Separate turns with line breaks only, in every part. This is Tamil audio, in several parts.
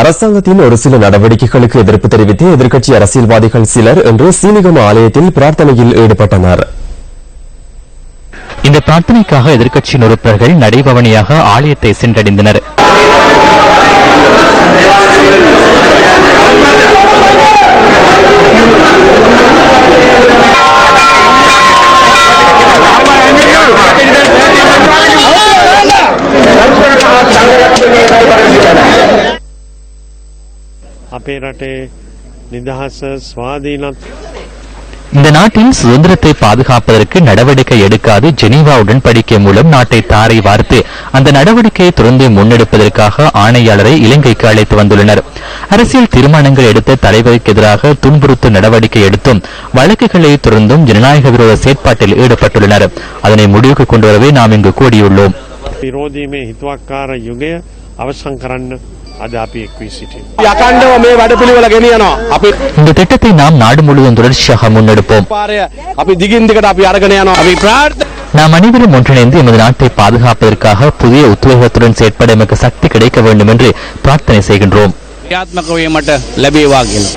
அரசாங்கத்தின் ஒரு சில நடவடிக்கைகளுக்கு எதிர்ப்பு தெரிவித்து எதிர்க்கட்சி அரசியல்வாதிகள் சிலர் இன்று சீனிகம ஆலயத்தில் பிரார்த்தனையில் ஈடுபட்டனர்.
இந்த பிரார்த்தனைக்காக எதிர்க்கட்சியின் உறுப்பினர்கள் நடைபவனியாக ஆலயத்தை சென்றடைந்தனர்.
අපේ රටේ නිදහස ස්වාධීනත්
இந்த நாட்டின் சுதந்திரத்தை பாதுகாப்பதற்கு நடவடிக்கை எடுக்காது ஜெனீவா உடன்படிக்கை மூலம் நாட்டை தாரை வார்த்து அந்த நடவடிக்கையை தொடர்ந்து முன்னெடுப்பதற்காக ஆணையாளரை இலங்கைக்கு அழைத்து வந்துள்ளனர் அரசியல் தீர்மானங்கள் எடுத்த தலைவருக்கு எதிராக துன்புறுத்தும் நடவடிக்கை எடுத்தும் வழக்குகளை தொடர்ந்தும் ஜனநாயக விரோத செயற்பாட்டில் ஈடுபட்டுள்ளனர் அதனை முடிவுக்கு கொண்டுவரவே நாம் இங்கு கூடியுள்ளோம்
විරෝධීමේ හිතුවක්කාර යුගය අවසං කරන්න අද අපි එක්වී සිටින්.
යකණ්ඩව මේ වැඩපිළිවෙල ගෙනියනවා. අපි
இந்த திட்டத்தை நாம் நாடு முழுவதும் தொடர்ச்சியாக முன்னெடுப்போம்
පාරය අපි දිගින් දිගට අපි අරගෙන යනවා. අපි ප්‍රාර්ථ
நாம் அனைவரும் ஒன்றிணைந்து எமது நாட்டை பாதுகாப்பதற்காக புதிய உத்வேகத்துடன் செயற்பட எமக்கு சக்தி கிடைக்க வேண்டும் என்று பிரார்த்தனை செய்கின்றோம்
ක්‍රියාත්මක වීමට ලැබේවා කියලා.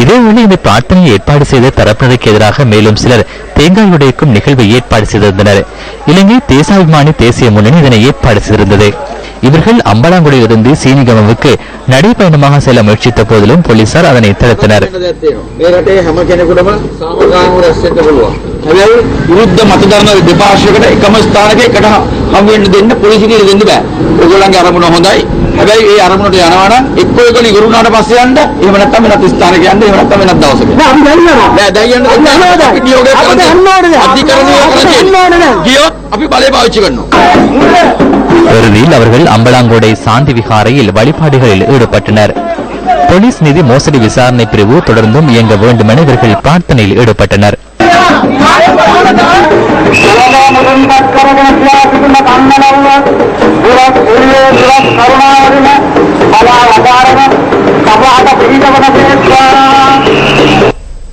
இதேவேளை இந்த பிரார்த்தனையை ஏற்பாடு செய்த தரப்பினருக்கு எதிராக மேலும் சிலர் தேங்காய் உடைக்கும் நிகழ்வை ஏற்பாடு செய்திருந்தனர் இலங்கை தேசாபிமானி தேசிய முன்னணி இதனை ஏற்பாடு செய்திருந்தது இவர்கள் அம்பலாங்குடியிலிருந்து சீனிகமவுக்கு நடைபயணமாக செல்ல முயற்சித்த போதிலும் போலீசார் அதனை தடுத்தனர்
මේ රටේ හැම කෙනෙකුටම සාමකාමීව රැස් වෙන්න පුළුවන්. හැබැයි විරුද්ධ මතධර්ම දෙපාර්ශ්වයකට එකම ස්ථානක එකට හම් වෙන්න දෙන්න පොලිසිය කියලා දෙන්න බෑ. ඔයගොල්ලන්ගේ අරමුණ හොඳයි. හැබැයි ඒ අරමුණට යනවා නම් එක්ක ඔයගොල්ලෝ ඉවර වුණාට පස්සේ යන්න එහෙම නැත්නම් වෙනත් ස්ථානයක යන්න එහෙම නැත්නම් වෙනත් දවසක. නෑ අපි දැන් යනවා. නෑ දැන් යන්න දෙන්න. අපි නියෝගය කරන්නේ. අධිකරණය කරන්නේ. ගියොත් අපි බලය පාවිච්චි කරනවා.
இறுதியில் அவர்கள் அம்பலாங்கோடை சாந்தி விகாரையில் வழிபாடுகளில் ஈடுபட்டனர் போலீஸ் நிதி மோசடி விசாரணை பிரிவு தொடர்ந்தும் இயங்க வேண்டும் என இவர்கள் பிரார்த்தனையில் ஈடுபட்டனர் కరుణారిణ అలా అపారణ కపాట పీఠవన